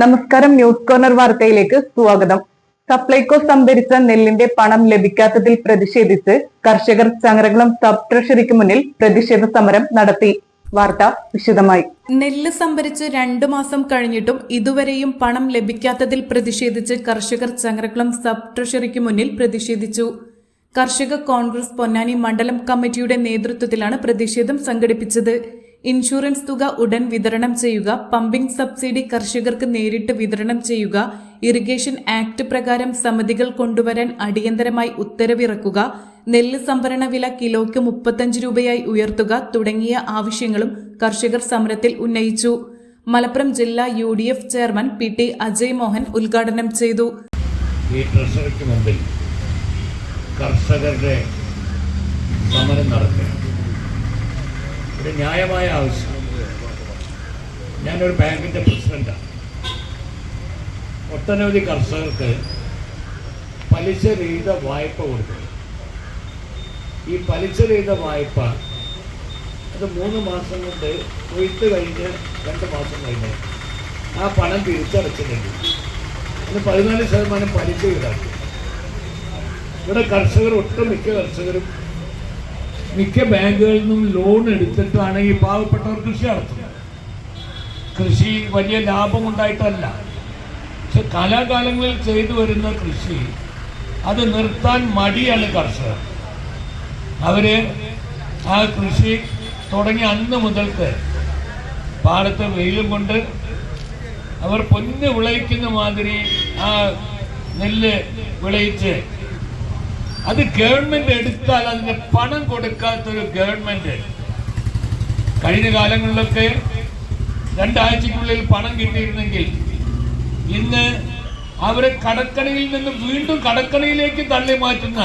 നമസ്കാരം news corner വാർത്തയിലേക്ക് സ്വാഗതം. സപ്ലൈകോ സംഭരിച്ച നെല്ലിന്റെ പണം ലഭിക്കാത്തതിൽ പ്രതിഷേധിച്ച് കർഷകർ ചങ്ങരകുളം സബ് ട്രഷറിക്ക് മുന്നിൽ പ്രതിഷേധ സമരം നടത്തി. വാർത്ത വിശദമായി. നെല്ല് സംഭരിച്ച് രണ്ടു മാസം കഴിഞ്ഞിട്ടും ഇതുവരെയും പണം ലഭിക്കാത്തതിൽ പ്രതിഷേധിച്ച് കർഷകർ ചങ്ങരകുളം സബ് ട്രഷറിക്ക് മുന്നിൽ പ്രതിഷേധിച്ചു. കർഷക കോൺഗ്രസ് പൊന്നാനി മണ്ഡലം കമ്മിറ്റിയുടെ നേതൃത്വത്തിലാണ് പ്രതിഷേധം സംഘടിപ്പിച്ചത്. ഇൻഷുറൻസ് തുക ഉടൻ വിതരണം ചെയ്യുക പമ്പിംഗ് സബ്സിഡി കർഷകർക്ക് നേരിട്ട് വിതരണം ചെയ്യുക ഇറിഗേഷൻ ആക്ട് പ്രകാരം സമിതികൾ കൊണ്ടുവരാൻ അടിയന്തരമായി ഉത്തരവിറക്കുക നെല്ല് സംഭരണ വില കിലോയ്ക്ക് മുപ്പത്തഞ്ച് രൂപയായി ഉയർത്തുക തുടങ്ങിയ ആവശ്യങ്ങളും കർഷകർ സമരത്തിൽ ഉന്നയിച്ചു. മലപ്പുറം ജില്ലാ U D F chairman P T Ajay Mohan ഉദ്ഘാടനം ചെയ്തു. കർഷകരുടെ സമരം നടക്കുകയാണ്. ഒരു ന്യായമായ ആവശ്യം. ഞാനൊരു ബാങ്കിന്റെ പ്രസിഡന്റാണ് ഒട്ടനവധി കർഷകർക്ക് പലിശ രഹിത വായ്പ കൊടുക്കുന്നു. ഈ പലിശ രഹിത വായ്പ അത് മൂന്ന് മാസം കൊണ്ട് കൊയ്ത്ത് കഴിഞ്ഞ് രണ്ട് മാസം കഴിഞ്ഞ് ആ പണം തിരിച്ചടച്ചിട്ടുണ്ട്. അത് പതിനാല് ശതമാനം പലിശ ഈടാക്കി. ഇവിടെ കർഷകർ ഒട്ടുമിക്ക കർഷകരും മിക്ക ബാങ്കുകളിൽ നിന്നും ലോൺ എടുത്തിട്ടാണ് ഈ പാവപ്പെട്ടവർ കൃഷി നടത്തുന്നത്. കൃഷി വലിയ ലാഭം ഉണ്ടായിട്ടല്ല പക്ഷെ കാലാകാലങ്ങളിൽ ചെയ്തു വരുന്ന കൃഷി അത് നിർത്താൻ മടിയാണ് കർഷകർ. അവർ ആ കൃഷി തുടങ്ങി അന്ന് മുതൽക്ക് പാടത്തെ വെയിലും കൊണ്ട് അവർ പൊന്ന് വിളയിക്കുന്ന മാതിരി ആ നെല്ല് വിളയിച്ച് അത് ഗവൺമെന്റ് എടുത്താൽ അതിന് പണം കൊടുക്കാത്തൊരു ഗവൺമെന്റ്. കഴിഞ്ഞ കാലങ്ങളിലൊക്കെ രണ്ടാഴ്ചക്കുള്ളിൽ പണം കിട്ടിയിരുന്നെങ്കിൽ ഇന്ന് അവരെ കടക്കണിയിൽ നിന്ന് വീണ്ടും കടക്കണിയിലേക്ക് തള്ളി മാറ്റുന്ന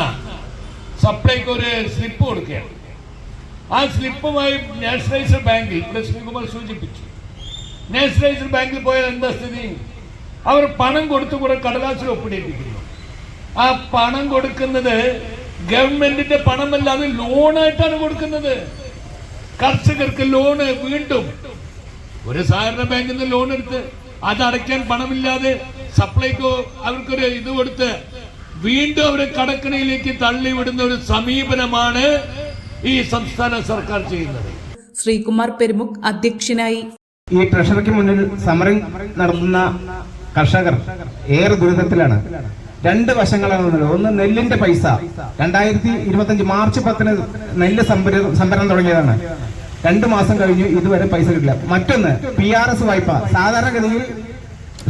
സപ്ലൈക്ക് ഒരു സ്ലിപ്പ് കൊടുക്കുകയാണ്. ആ സ്ലിപ്പുമായി നാഷണലൈസ്ഡ് ബാങ്കിൽ ഇവിടെ ശ്രീകുമാർ സൂചിപ്പിച്ചു. നാഷണലൈസ്ഡ് ബാങ്കിൽ പോയാൽ എന്താ സ്ഥിതി? അവർ പണം കൊടുത്ത് കുറെ കടലാസിൽ ഒപ്പിടിപ്പിക്കുന്നു ആ പണം കൊടുക്കുന്നത് ഗവൺമെന്റിന്റെ പണമല്ല അത് ലോണായിട്ടാണ് കൊടുക്കുന്നത്. കർഷകർക്ക് ലോണ് വീണ്ടും. ഒരു സഹകരണ ബാങ്കിൽ നിന്ന് ലോൺ എടുത്ത് അത് അടയ്ക്കാൻ പണമില്ലാതെ സപ്ലൈക്കോ അവർക്കൊരു ഇത് കൊടുത്ത് വീണ്ടും അവരെ കടക്കണയിലേക്ക് തള്ളിവിടുന്ന ഒരു സമീപനമാണ് ഈ സംസ്ഥാന സർക്കാർ ചെയ്യുന്നത്. ശ്രീകുമാർ പെരുമുഖ് അധ്യക്ഷനായി. ഈ ട്രഷറിക്ക് മുന്നിൽ സമരം നടത്തുന്ന കർഷകർ ഏറെ ദുരിതത്തിലാണ്. രണ്ട് വശങ്ങളാണ് ഒന്ന് നെല്ലിന്റെ പൈസ. രണ്ടായിരത്തി ഇരുപത്തഞ്ച് മാർച്ച് പത്തിന് നെല്ല് സംഭര സംഭരണം തുടങ്ങിയതാണ്. രണ്ട് മാസം കഴിഞ്ഞു ഇതുവരെ പൈസ കിട്ടില്ല. മറ്റൊന്ന് പി ആർ എസ് വായ്പ. സാധാരണഗതിയിൽ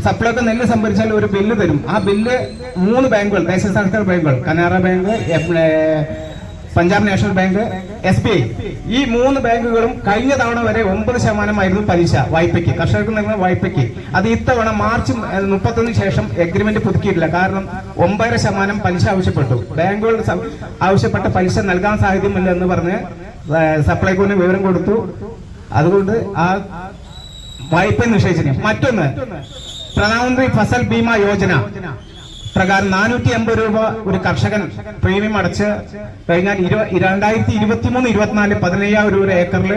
സപ്ലൈക്ക് നെല്ല് സംഭരിച്ചാൽ ഒരു ബില്ല് തരും. ആ ബില്ല് മൂന്ന് ബാങ്കുകൾ ദേശീയ ബാങ്കുകൾ Canara bank Punjab national bank S B I. ഈ മൂന്ന് ബാങ്കുകളും കഴിഞ്ഞ തവണ വരെ ഒമ്പത് ശതമാനമായിരുന്നു പലിശ വായ്പയ്ക്ക്. കർഷകർക്ക് നൽകുന്ന വായ്പയ്ക്ക്. അത് ഇത്തവണ മാർച്ച് മുപ്പത്തൊന്നിന് ശേഷം എഗ്രിമെന്റ് പുതുക്കിയിട്ടില്ല. കാരണം ഒമ്പതര ശതമാനം പലിശ ആവശ്യപ്പെട്ടു. ബാങ്കുകൾ ആവശ്യപ്പെട്ട പലിശ നൽകാൻ സാധ്യമല്ല എന്ന് പറഞ്ഞ് സപ്ലൈകോന് വിവരം കൊടുത്തു. അതുകൊണ്ട് ആ വായ്പ നിഷേധിച്ചു മറ്റൊന്ന് പ്രധാനമന്ത്രി ഫസൽ ബീമ യോജന. പ്രകാരം നാനൂറ്റി അമ്പത് രൂപ ഒരു കർഷകൻ പ്രീമിയം അടച്ച് കഴിഞ്ഞാൽ രണ്ടായിരത്തി ഇരുപത്തി മൂന്ന് ഇരുപത്തിനാല് പതിനയ്യായിരം രൂപ ഏക്കറിൽ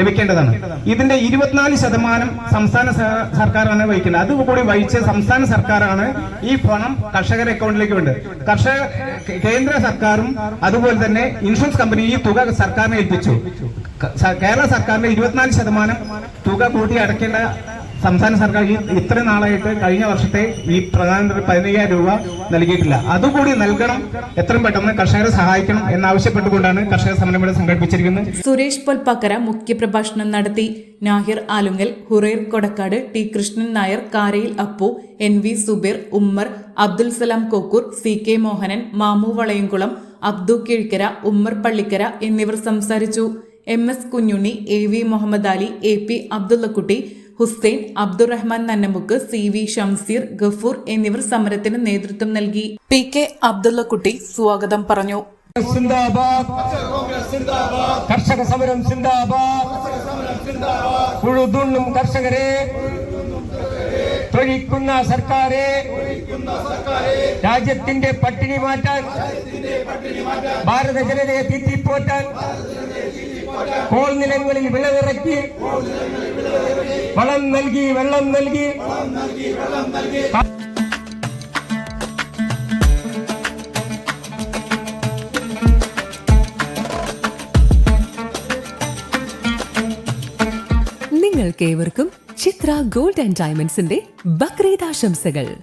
ലഭിക്കേണ്ടതാണ്. ഇതിന്റെ ഇരുപത്തിനാല് ശതമാനം സംസ്ഥാന സർക്കാരാണ് വഹിക്കുന്നത്. അതുകൂടി വഹിച്ച് സംസ്ഥാന സർക്കാരാണ് ഈ പണം കർഷകരുടെ അക്കൗണ്ടിലേക്ക് വേണ്ടത്. കർഷക കേന്ദ്ര സർക്കാരും അതുപോലെ തന്നെ ഇൻഷുറൻസ് കമ്പനി ഈ തുക സർക്കാരിനെ ഏൽപ്പിച്ചു. കേരള സർക്കാരിന്റെ ഇരുപത്തിനാല് ശതമാനം തുക കൂട്ടി അടയ്ക്കേണ്ട സംസ്ഥാന സർക്കാർ ഇത്രയും ഇത്ര നാളായിട്ട് കഴിഞ്ഞ വർഷത്തെ ഈ പ്രധാനമന്ത്രി പതിനയ്യായിരം രൂപ നൽകിയിട്ടില്ല. അതുകൂടി നൽകണം. എത്രയും പെട്ടെന്ന് കർഷകരെ സഹായിക്കണം എന്നാവശ്യപ്പെട്ടുകൊണ്ടാണ് കർഷക സമരം സംഘടിപ്പിച്ചിരിക്കുന്നത്. സുരേഷ് പൊൽപ്പാക്കര മുഖ്യപ്രഭാഷണം നടത്തി Nahir Alungal Hurair Kodakkad T Krishnan Nair Karayil Appu N V Subeer Ummer Abdul Salam Kokkur C K Mohanan Mamu Valayamkulam Abdu Kizhikkara Ummer Pallikkara എന്നിവർ സംസാരിച്ചു. M S Kunhunni A V Muhammad Ali A P Abdullakutty Hussain Abdurahman Nannamukku C V Shamseer Gafoor എന്നിവർ സമരത്തിന് നേതൃത്വം നൽകി. P K Abdullakutty സ്വാഗതം പറഞ്ഞു. കർഷക സമരം പുഴുതുണ്ണും കർഷകരെ. തൊഴിക്കുന്ന സർക്കാരെ. രാജ്യത്തിന്റെ പട്ടിണി മാറ്റാൻ. ഭാരത ജനതയെ തീറ്റിപ്പോറ്റാൻ. കോൾ നിലങ്ങളിൽ വിളവിറക്കി. വളം നൽകി വെള്ളം നൽകി. നിങ്ങൾക്കേവർക്കും ചിത്ര ഗോൾഡ് ആൻഡ് ഡയമണ്ട്സിന്റെ ബക്രീദ് ആശംസകൾ.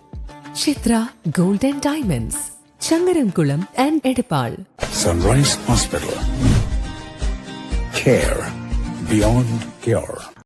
Chithra gold and diamonds Changaramkulam and Edappal. Sunrise hospital care beyond cure.